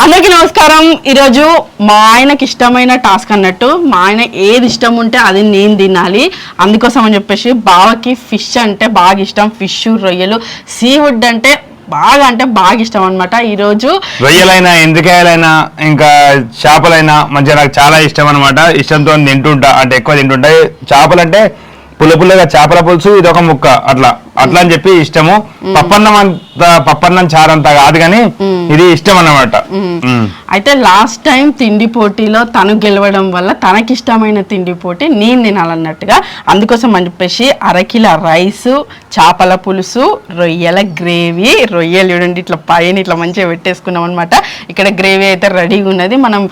అందరికీ నమస్కారం. ఈరోజు మా ఆయనకి ఇష్టమైన టాస్క్ అన్నట్టు మా ఆయన ఏది ఇష్టం ఉంటే అది నేను తినాలి. అందుకోసం అని చెప్పేసి బావకి ఫిష్ అంటే బాగా ఇష్టం. ఫిష్ రొయ్యలు సీవుడ్ అంటే బాగా అంటే బాగా ఇష్టం అనమాట ఈరోజు రొయ్యలైనా ఎండ్రికాయలైనా ఇంకా చేపలైనా మంచిగా నాకు చాలా ఇష్టం అనమాట ఇష్టంతో తింటుంటా అంటే ఎక్కువ తింటుంటా. చేపలంటే పుల్ల పుల్లగా చేపల పులుసు ఇది ఒక ముక్క. అట్లా. అట్లా అని చెప్పి ఇష్టము. పప్పన్నం అంత పప్పన్నం చారంత కాదు కానీ ఇది ఇష్టం అన్నమాట. అయితే లాస్ట్ టైం తిండి పోటీలో తను గెలవడం వల్ల తనకిష్టమైన తిండి పోటీ నేను తినాలన్నట్టుగా అందుకోసం అని చెప్పేసి అరకిల రైస్ చేపల పులుసు రొయ్యల గ్రేవీ రొయ్యలు చూడండి ఇట్లా పైన ఇట్లా మంచిగా పెట్టేసుకున్నాం అనమాట ఇక్కడ గ్రేవీ అయితే రెడీగా ఉన్నది. మనం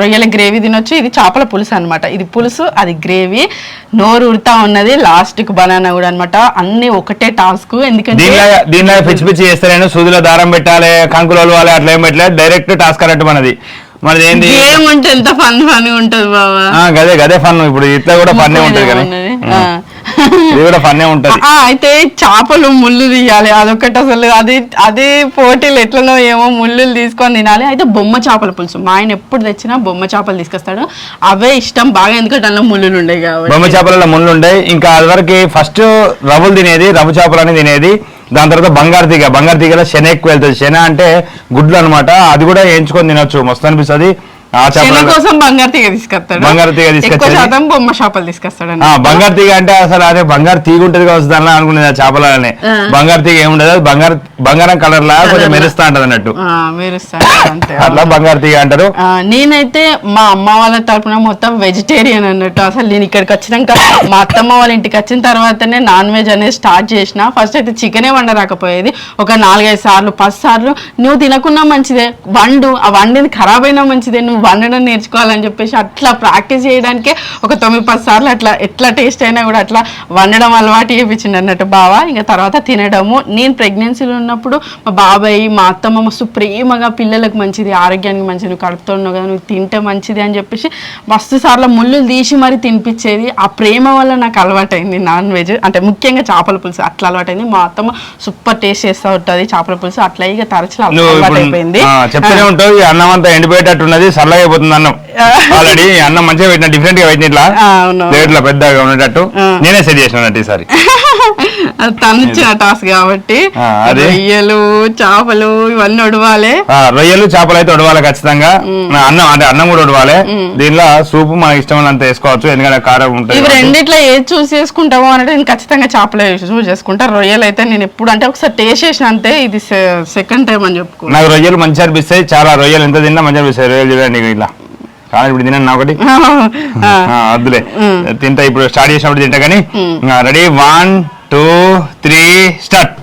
రొయ్యల గ్రేవీ తినొచ్చు ఇది చేపల పులుసు అన్నమాట. ఇది పులుసు అది గ్రేవీ నోరు ఉడతా ఉన్నది లాస్ట్కి బనానా కూడా అన్నమాట. అన్ని ఒకటే టాస్క్. ఎందుకంటే దీనిలో దీనిలో పిచ్చి పిచ్చి చేస్తే నేను సూదిలో దారం పెట్టాలి కంకులు ఒలవాలి అట్లా ఏం పెట్టలేదు. డైరెక్ట్ టాస్క్ అన్నట్టు మనది. మనది ఏంది? గేమ్ అంటే ఎంత ఫన్ ఫన్ ఉంటది బాబా ఆ, గదే గదే ఫన్ ఇప్పుడు ఇట్లా కూడా ఫన్నే ఉంటది కానీ. ఆ. ఇది కూడా ఫన్నే ఉంటది. ఆ, అయితే చేపలు ముళ్ళు తీయాలి అదొకటి అసలు అది అది పోటీలు ఎట్లనో ఏమో ముళ్ళు తీసుకొని తినాలి. అయితే బొమ్మ చేపల పులుసు. మా ఆయన ఎప్పుడు తెచ్చినా బొమ్మ చేపలు తీసుకొస్తాడు. అవే ఇష్టం బాగా ఎందుకంటే అందులో ముళ్ళులు ఉండేవి కాబట్టి. బొమ్మ చేపలలో ముళ్ళు ఉంటాయి ఇంకా అదివరకు ఫస్ట్ రవ్వలు తినేది రవ్వ చేపలని తినేది. దాని తర్వాత బంగారు తీగ. బంగారు తీగలో శన ఎక్కువ వెళ్తుంది. శన అంటే గుడ్లు అన్నమాట. అది కూడా వేయించుకొని తినొచ్చు. మస్తు అనిపిస్తుంది. చేపల కోసం బంగారు తీగ తీసుకొస్తాడు. బంగారు తీగ. శాతం బొమ్మ చేపలు తీసుకొస్తాడు ఆ, బంగారు తీగ అంటే అసలు అదే బంగారు తీగ ఉంటుంది కావచ్చు దానిలో అనుకునేది ఆ చేపలని. బంగారు తీగ ఏముండదు అది బంగారు బంగారం కలర్ లా కొంచెం. మెరుస్తా ఉంటది అన్నట్టు. అట్లా బంగారు తీగ అంటారు. ఆ, నేనైతే మా అమ్మ వాళ్ళ తరపున మొత్తం వెజిటేరియన్ అన్నట్టు. అసలు నేను ఇక్కడికి వచ్చినాక మా అత్తమ్మ వాళ్ళ ఇంటికి వచ్చిన తర్వాతనే నాన్ వెజ్ అనేది స్టార్ట్ చేసిన. ఫస్ట్ అయితే చికెనే వండరాకపోయేది. ఒక నాలుగైదు సార్లు పది సార్లు. నువ్వు తినకున్నా మంచిదే. వండు ఆ వండింది ఖరాబ్ అయినా మంచిదే. నువ్వు వండడం నేర్చుకోవాలని చెప్పేసి అట్లా ప్రాక్టీస్ చేయడానికే ఒక తొమ్మిది పది సార్లు అట్లా ఎట్లా టేస్ట్ అయినా కూడా అట్లా వండడం అలవాటు చేయించింది అన్నట్టు బావ. ఇంకా తర్వాత తినడము. నేను ప్రెగ్నెన్సీలో ఉన్నప్పుడు మా బాబాయ్ మా అత్తమ్మ మస్తు ప్రేమగా పిల్లలకు మంచిది ఆరోగ్యానికి మంచిది నువ్వు కడుపుతో ఉన్నావు కదా నువ్వు తింటే మంచిది అని చెప్పేసి మస్తు సార్లు ముళ్ళు తీసి మరి తినిపించేది. ఆ ప్రేమ వల్ల నాకు అలవాటైంది నాన్ వెజ్. అంటే ముఖ్యంగా చేపల పులుసు అట్లా అలవాటైంది. మా అత్తమ్మ సూపర్ టేస్ట్ చేస్తూ ఉంటుంది చేపల పులుసు. అట్లా ఇక తరచు నువ్వు అలవాటు చెప్తూనే ఉంటావు ఈ అన్నం అంతా ఎండిపోయేటట్టు ఉన్నది చల్లగా అయిపోతుంది అన్నం ఆల్రెడీ అన్నం మంచిగా పెట్టిన డిఫరెంట్గా పెట్టిన ఇట్లా. పెద్దగా ఉండేటట్టు. నేనే సెట్ చేసిన ఈసారి. తను ఇచ్చిన టాస్క్ కాబట్టి. రొయ్యలు చేపలు ఇవన్నీ ఉడవాలి రొయ్యలు చేపలు అయితే ఉడవాలి ఖచ్చితంగా. అన్నం అంటే అన్నం కూడా ఉడవాలి దీనిలో సూపు మనకి ఇష్టమైనంత వేసుకోవచ్చు ఎందుకంటే కారం ఉంటుంది ఇవి. రెండిట్లో ఏది చూస్ చేసుకుంటామో అంటే నేను ఖచ్చితంగా చేపలే చూస్ చేసుకుంటా. రొయ్యలు అయితే నేను ఎప్పుడు అంటే ఒకసారి టేస్ట్ చేసిన అంతే ఇది సెకండ్ టైం అని చెప్పుకో. నాకు రొయ్యలు మంచిగా అనిపిస్తాయి చాలా రొయ్యలు ఎంత తిన్నా మంచిగా అనిపిస్తాయి రొయ్యలు చూడండి ఇలా. కానీ ఇప్పుడు తిన్నాను ఒకటి వద్దులే. తింటా ఇప్పుడు స్టార్ట్ చేసినప్పుడు తింటా కానీ ready one two three start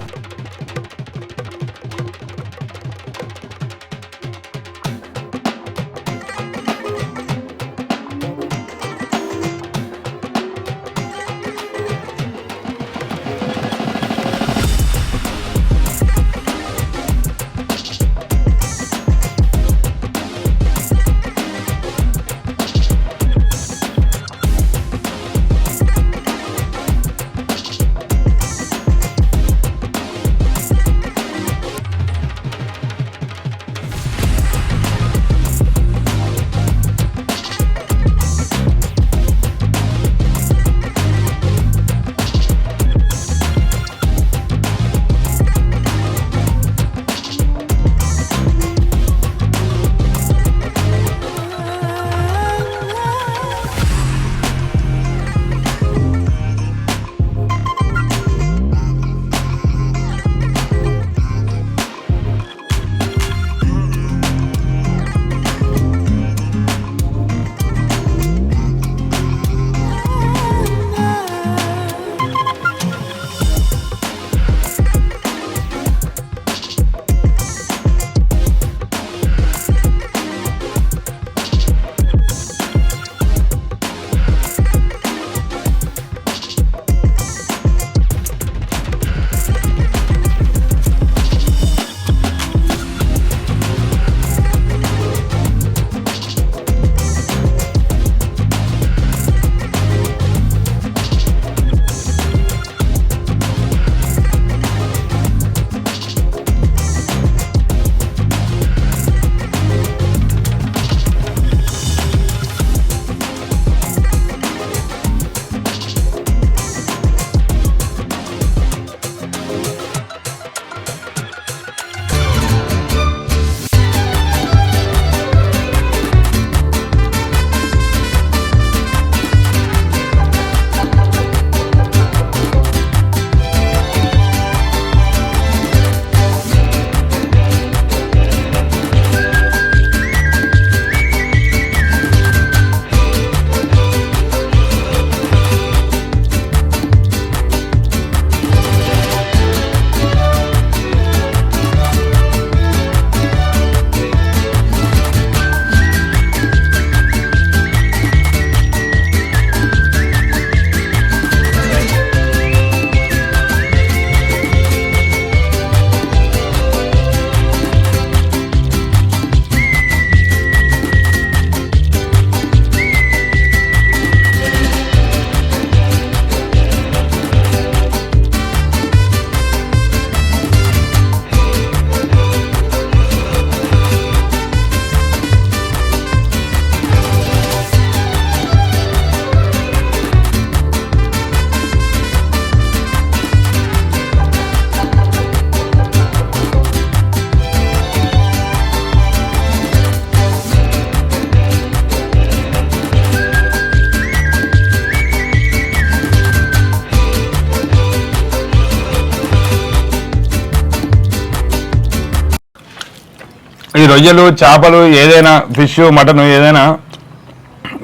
ఈ రొయ్యలు చేపలు ఏదైనా ఫిష్ మటన్ ఏదైనా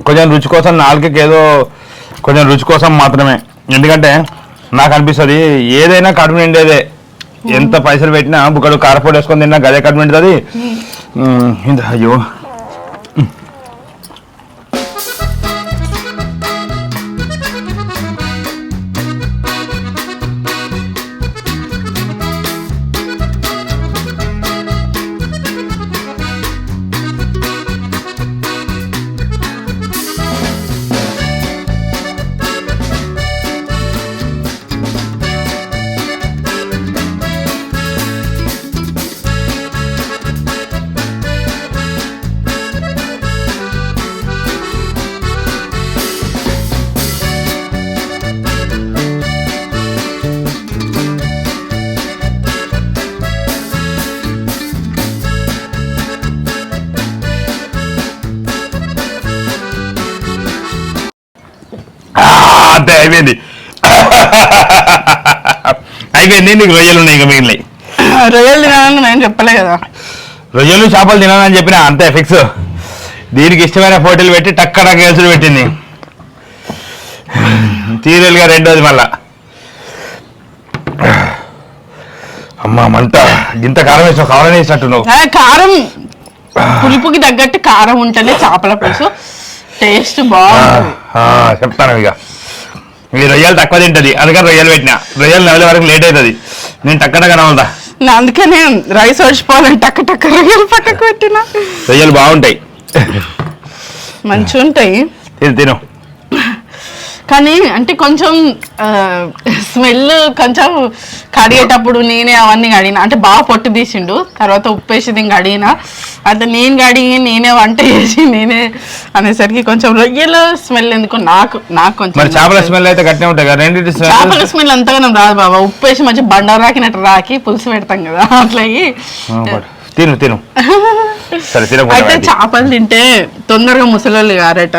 కొంచెం రుచి కోసం నాలుకకి ఏదో కొంచెం రుచి కోసం మాత్రమే. ఎందుకంటే నాకు అనిపిస్తుంది ఏదైనా కడుపు నిండేదే. ఎంత పైసలు పెట్టినా బుక్కడు కారపొడి వేసుకొని తిన్నా గదే కడుపు నిండుతుంది. అయ్యో. అయిపోయింది నీకు రొయ్యలు ఉన్నాయి ఇక మిగిలినాయి రొయ్యలు తినాలని నేను చెప్పలే కదా. రొయ్యలు చేపలు తినాలని చెప్పిన అంతే ఫిక్స్ దీనికి ఇష్టమైన పోటీలు పెట్టి టక్కన గెలుచులు పెట్టింది. సీరియల్గా రెండోది మళ్ళా. అమ్మా మంట. ఇంత కారం వేసిన కావాలని వేసినట్టు కారం. పులుపుకి తగ్గట్టు కారం ఉంటేనే చేపల పులుసు. టేస్ట్ బాగుంటుంది. చెప్తాను ఇక. ఈ రొయ్యలు తక్కువ తింటది. అందుకని రొయ్యలు పెట్టిన. రొయ్యలు నవ్వే వరకు లేట్ అవుతుంది. నేను టక్క టక్క నవ్వుతా. అందుకనే రైస్ ఒడిచిపోవాలని టక్క టక్క రొయ్యలు పక్కకు పెట్టిన. రొయ్యలు బాగుంటాయి. మంచిగా ఉంటాయి తిను తిను. కానీ అంటే కొంచెం స్మెల్ కొంచెం కడిగేటప్పుడు నేనే అవన్నీ కడిగిన. అంటే బాగా పొట్టు తీసిండు. తర్వాత ఉప్పు వేసి నేను కడిగిన. అంటే నేను కడిగి నేనే వంట చేసి నేనే అనేసరికి కొంచెం రొయ్యల స్మెల్ ఎందుకు నాకు నాకు కొంచెం మరి చేపల. స్మెల్ అయితే గట్టినే ఉంటాయి కదా? రెండింటి చేపల స్మెల్ అంతగానం రాదు బాబా. ఉప్పు వేసి మంచి బండ రాకినట్టు రాకి పులుసు పెడతాం కదా అట్లా అయ్యి. తిను తిను. సరే అయితే చేపలు తింటే తొందరగా ముసలోళ్ళు గారట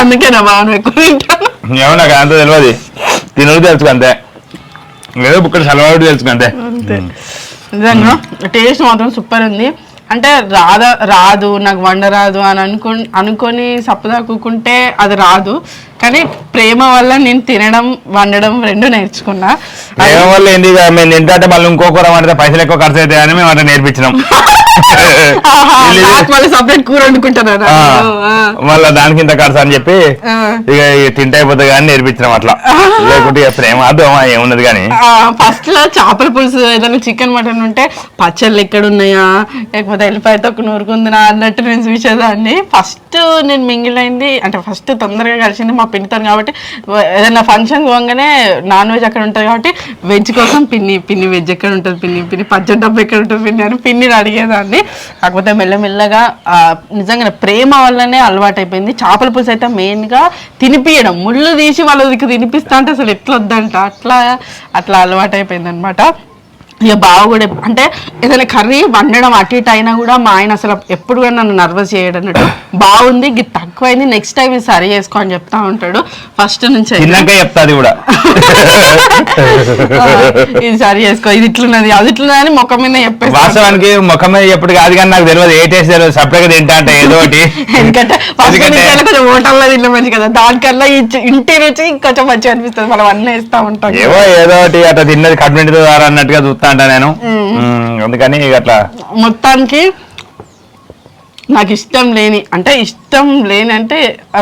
అందుకే నా భావన ఎక్కువ తింటాను. ఏమో నాకు అంత తెలియదు. తినడు తెలుసు అంతే. ఏదో బుక్కడు సలవాడు తెలుసు అంతే. నిజంగా టేస్ట్ మాత్రం సూపర్ ఉంది. అంటే రాదా రాదు నాకు వండ రాదు అని అనుకు అనుకొని సప్పదా కూకుంటే అది రాదు. కానీ ప్రేమ వల్ల నేను తినడం వండడం రెండు నేర్చుకున్నా. ప్రేమ వల్ల ఏంటి మేము తింటే మళ్ళీ ఇంకో కూర వండితే పైసలు ఎక్కువ ఖర్చు అవుతాయి అని మేము అట్లా నేర్పించినాం. సపరేట్ కూర వండుకుంటున్నాను ఆ, మళ్ళా దానికి ఇంత ఖర్చు అని చెప్పి. ఇక తింటే అయిపోతుంది కానీ నేర్పించినాం అట్లా. లేకుంటే ప్రేమ అర్థం ఏమున్నది కానీ. ఫస్ట్లో చేపల పులుసు ఏదైనా చికెన్ మటన్ ఉంటే పచ్చళ్ళు ఎక్కడ ఉన్నాయా లేకపోతే వెళ్ళిపోయి తొక్క నూరుకుందినా అన్నట్టు నేను చూసేదాన్ని. ఫస్ట్ నేను మింగిల్ అయింది. అంటే ఫస్ట్ తొందరగా కలిసింది మా పిన్నితో కాబట్టి ఏదైనా ఫంక్షన్ పోగానే నాన్ వెజ్ అక్కడ ఉంటుంది కాబట్టి వెజ్ కోసం పిన్ని పిన్ని వెజ్ ఎక్కడ ఉంటుంది పిన్ని పిన్ని పచ్చడి డబ్బు ఎక్కడ ఉంటుంది పిన్ని అని పిన్నిని అడిగేదాన్ని. కాకపోతే మెల్లమెల్లగా ఆ, నిజంగా ప్రేమ వల్లనే అలవాటు అయిపోయింది చేపల పులుసు అయితే మెయిన్గా తినిపియడం. ముళ్ళు తీసి వాళ్ళకి తినిపిస్తా అంటే అసలు ఎట్లొద్దంట? అట్లా అట్లా అలవాటు అయిపోయింది అనమాట ఇక బావ కూడా అంటే ఏదైనా కర్రీ వండడం అటు ఇటు అయినా కూడా మా ఆయన అసలు ఎప్పుడు కూడా నన్ను నర్వస్ చేయడం అన్నట్టు బాగుంది ఇది తక్కువైంది నెక్స్ట్ టైం ఇది సరి చేసుకో అని చెప్తా ఉంటాడు. ఫస్ట్ నుంచి చెప్తాది కూడా. ఇది సరి చేసుకో ఇది ఇట్లున్నది అది ఇట్లున్నది అని ముఖం మీద చెప్పేసి వాస్తవానికి ముఖం మీద ఎప్పుడు కాదు కానీ నాకు తెలియదు ఏ టేస్ట్ తెలియదు సపరేట్గా తింటా అంటే ఏదో ఒకటి. ఎందుకంటే కొంచెం హోటల్లో తిన్న మంచి కదా చి- ఇంటి రుచి కొంచెం మంచిగా అనిపిస్తుంది. మనం అన్నీ వేస్తా ఉంటాం. ఏవో ఏదో ఒకటి అట్లా తిన్నది కడుపు ద్వారా అన్నట్టుగా చూస్తా అంటా నేను. అందుకని అట్లా. మొత్తానికి నాకు ఇష్టం లేని అంటే ఇష్టం లేని అంటే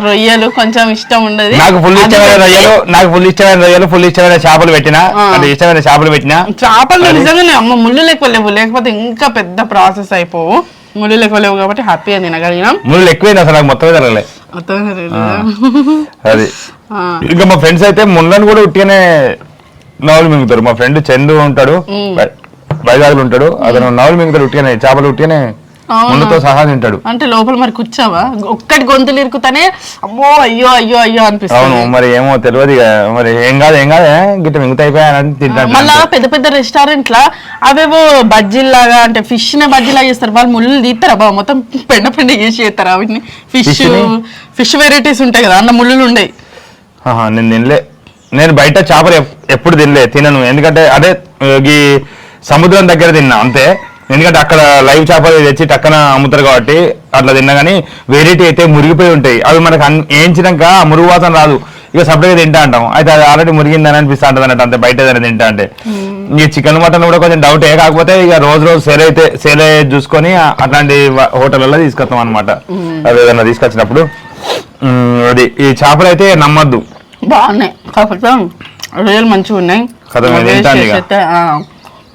రొయ్యలు కొంచెం ఇష్టం ఉండదు. నాకు ఫుల్ ఇష్టమైన రొయ్యలు నాకు ఫుల్ ఇష్టమైన రొయ్యలు ఫుల్ ఇష్టమైన చేపలు పెట్టిన. అంటే ఇష్టమైన చేపలు పెట్టిన. చేపలు నిజంగానే అమ్మ ముళ్ళు లేకపో లేవు లేకపోతే ఇంకా పెద్ద ప్రాసెస్ అయిపోవు. ముళ్ళు లేకపో లేవు కాబట్టి హ్యాపీగా తినగలిగినాం. ముళ్ళు ఎక్కువైంది అసలు నాకు మొత్తమే జరగలే. అర్థమైందా తెలీదా? అది. ఇంకా మా ఫ్రెండ్స్ అయితే ముళ్ళని కూడా ఉట్టిగానే నవలు మింగుతారు. మా ఫ్రెండ్ చందు ఉంటాడు వైజాగ్లో ఉంటాడు అతను నవలు మింగుతాడు ఉట్టిగానే చేపలు ఉట్టిగానే అవునా? ముళ్ళతో సహా తింటాడు. అంటే లోపల మరి కూర్చోవా? ఒక్కటి గొంతులు ఇరుకుతానే అమ్మో అయ్యో అయ్యో అయ్యో అవును అనిపిస్తుంది మరి ఏమో తెలియదు మరి ఏం కాదు ఏం కాదు గిట్ట మింగుతా అయిపోయానని తింటాడు మళ్ళా పెద్ద పెద్ద రెస్టారెంట్ లా అవేవో బజ్జీల్లాగా అంటే ఫిష్ నే బజ్జీలాగా చేస్తారు. వాళ్ళు ముళ్ళు తీస్తారా బాబు మొత్తం పెండ పెండ చేసి చేస్తారా వీటిని ఫిష్? ఫిష్ వెరైటీస్ ఉంటాయి కదా అన్న ముళ్ళులు ఉండయి. ఆహా, నేను తినలే. నేను బయట చేపలు ఎప్- ఎప్పుడు తినలే తినను. ఎందుకంటే అదే ఈ సముద్రం దగ్గర తిన్నా అంతే. ఎందుకంటే అక్కడ లైవ్ చేపలు తెచ్చి టక్కన అమ్ముతారు కాబట్టి అట్లా తిన్నా కానీ వెరైటీ అయితే మురిగిపోయి ఉంటాయి. అవి మనకు వేయించినాక ఆ మురుగు వాసన రాదు. ఇక సపరేట్గా తింటా అంటాం. అయితే అది ఆల్రెడీ మురిగిందని అనిపిస్తా ఉంటుంది అన్నట్టు అంతే బయట ఏదైనా తింటా అంటే. ఈ చికెన్ మటన్ కూడా కొంచెం డౌటే కాకపోతే ఇక రోజు రోజు సేల్ అయితే సేల్ చూసుకొని అట్లాంటి హోటళ్ళలో తీసుకొస్తాం అనమాట అది ఏదైనా తీసుకొచ్చినప్పుడు. అది ఈ చేపలు అయితే నమ్మద్దు. బాగున్నాయి. కాకపోతే రొయ్యలు మంచిగా ఉన్నాయి. కదా, వేస్ట్. చేస్తే,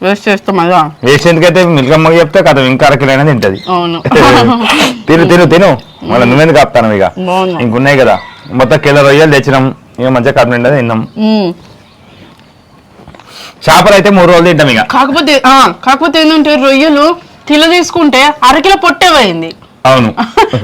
వేస్ట్ చెప్తే కథ ఇంకా అరకిలైనా తింటది. అవును. తిను తిను తిను. మళ్ళీ నువ్వెందుకు ఆపుతాను ఇక? ఇంకున్నాయి కదా. మొత్తం కిలో రొయ్యలు తెచ్చినాం. ఇక మంచిగా కడుపు నిండా తిన్నాం. చేపలు అయితే మూడు రోజులు తింటాం ఇక. కాకపోతే ఆ, కాకపోతే ఏంటంటే రొయ్యలు కిలో తీసుకుంటే అరకిలో పొట్టేవైంది అవును.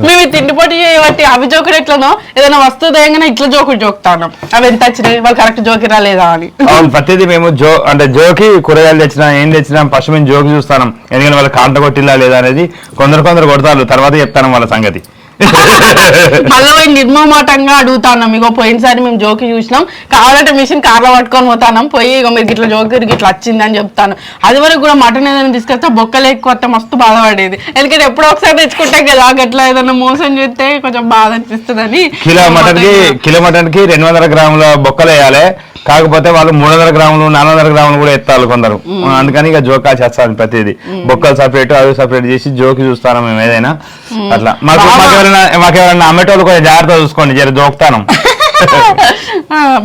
మేము ఈ తిండి పొట్టి చేయబట్టి అవి జోకుడు ఎట్లనో? ఏదైనా వస్తువు తేగానే ఇట్లా జోకుడు జోకుతాను అవి ఎంత వచ్చినాయి? వాళ్ళు కరెక్ట్ జోకిరా లేదా అని. అవును ప్రతిదీ మేము జో అంటే జోకి కూరగాయలు తెచ్చినా ఏం తెచ్చినా ఫస్ట్ మేము జోకి చూస్తాం ఎందుకంటే వాళ్ళ కాంట కొట్టిల్లా లేదా అనేది కొందరు కొందరు కొడతారు. తర్వాత చెప్తాను వాళ్ళ సంగతి. మళ్ళీ నిర్మమాటంగా అడుగుతాను ఇగో పోయినసారి మేము జోకి చూసినాం. కావాలంటే మిషన్ కార్లో పట్టుకొని పోతాను పోయి ఇగో మీరు ఇట్లా జోకి ఇట్లా వచ్చింది అని చెప్తాను అది వరకు కూడా మటన్ ఏదైనా తీసుకొస్తే బొక్కలు ఎక్కువ మస్తు బాధపడేది ఎందుకంటే ఎప్పుడో ఒకసారి తెచ్చుకుంటే కదా గట్లా ఏదైనా మోసం చేస్తే కొంచెం బాధ అనిపిస్తుందని. కిలో మటన్కి కిలో మటన్కి రెండు వందల గ్రాముల బొక్కలు వేయాలి. కాకపోతే వాళ్ళు మూడు వందల గ్రాములు నాలుగు వందల గ్రాములు కూడా ఎత్తాలి కొందరు. అందుకని ఇక జోకా చేస్తాను ప్రతిదీ. బొక్కలు సపరేట్ అవి సపరేట్ చేసి జోకి చూస్తాను మేము ఏదైనా. అట్లా. మాకు. మాకెవరైనా మాకెవరైనా అమ్మేటోళ్ళు కొంచెం జాగ్రత్త చూసుకోండి జర జోక్తాను.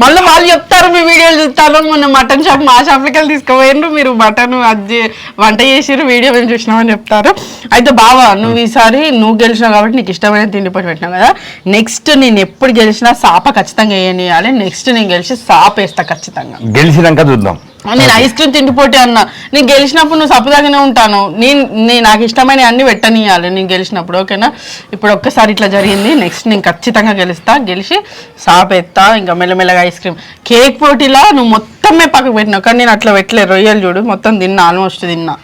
మళ్ళీ వాళ్ళు చెప్తారు మీ వీడియోలు చూస్తాను మొన్న మటన్ షాప్ మా షాప్లకి వెళ్ళి తీసుకుపోయిండ్రు మీరు మటన్ అది వంట చేసిర్రు వీడియో మేము చూసినామని చెప్తారు. అయితే బావా నువ్వు ఈసారి నువ్వు గెలిచినావు కాబట్టి నీకు ఇష్టమైన తిండి పొట్టి పెట్టినావు కదా. నెక్స్ట్ నేను ఎప్పుడు గెలిచినా సాప ఖచ్చితంగా వేయనియాలి నెక్స్ట్ నేను గెలిచి సాప వేస్తా ఖచ్చితంగా. గెలిచినాక చూద్దాం. నేను ఐస్ క్రీమ్ తిండిపోటీ అన్నా. నేను గెలిచినప్పుడు నువ్వు సప్పదాగానే ఉంటాను. నేను నేను నాకు ఇష్టమైన అన్ని పెట్టనియాలి నేను గెలిచినప్పుడు ఓకేనా? ఇప్పుడు ఒక్కసారి ఇట్లా జరిగింది. నెక్స్ట్ నేను ఖచ్చితంగా గెలుస్తా. గెలిచి సాప్ ఎత్తా ఇంకా మెల్లమెల్లగా ఐస్ క్రీమ్. కేక్ పోటీలా నువ్వు మొత్తమే పక్కకు పెట్టినావు. కానీ నేను అట్లా పెట్టలేదు రొయ్యలు చూడు. మొత్తం తిన్నా. ఆల్మోస్ట్ తిన్నా.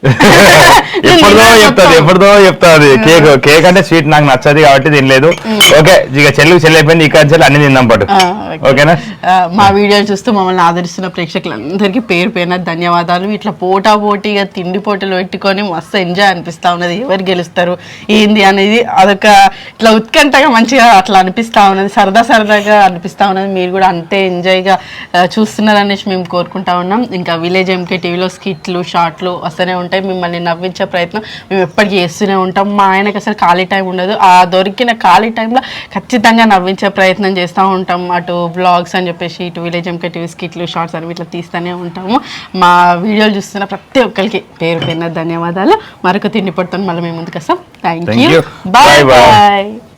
ఎప్పుడుదో చెప్తాది ఎప్పుడుదో చెప్తాది. కేక్ కేక్ అంటే స్వీట్ నాకు నచ్చదు కాబట్టి తినలేదు. ఓకే ఇక చెల్లి చెల్లి అయిపోయింది ఇక్కడ చెల్లి అన్ని తిందాం పట్టు ఓకే. ఓకేనా? మా వీడియోలు చూస్తూ మమ్మల్ని ఆదరిస్తున్న ప్రేక్షకులందరికీ పేరు పేరున ధన్యవాదాలు. ఇట్లా పోటా పోటీగా తిండి పోటీలు పెట్టుకొని మస్తు ఎంజాయ్ అనిపిస్తా ఉన్నది. ఎవరు గెలుస్తారు? ఏంది అనేది అదొక ఇట్లా ఉత్కంఠగా మంచిగా అట్లా అనిపిస్తా ఉన్నది. సరదా సరదాగా అనిపిస్తా ఉన్నది. మీరు కూడా అంతే ఎంజాయ్గా చూస్తున్నారు అనేసి మేము కోరుకుంటా ఉన్నాం. ఇంకా విలేజ్ ఎంకే టీవీలో స్కిట్లు షార్ట్లు వస్తూనే ఉంటాయి. మిమ్మల్ని నవ్వించే ప్రయత్నం మేము ఎప్పటికీ చేస్తూనే ఉంటాం. మా ఆయనకి అసలు ఖాళీ టైం ఉండదు. ఆ దొరికిన ఖాళీ టైంలో ఖచ్చితంగా నవ్వించే ప్రయత్నం చేస్తూ ఉంటాం. అటు బ్లాగ్స్ అని చెప్పేసి ఇటు విలేజ్ ఎంకే టీవీ స్కిట్లు షార్ట్స్ అని ఇట్లా తీస్తూనే ఉంటాము. మా వీడియోలు చూస్తున్న ప్రతి ఒక్కరికి పేరు పేరున ధన్యవాదాలు. మరొక తిండి పడుతుంది మళ్ళీ మేము ముందుకు వస్తాం. Thank you. బాయ్. బాయ్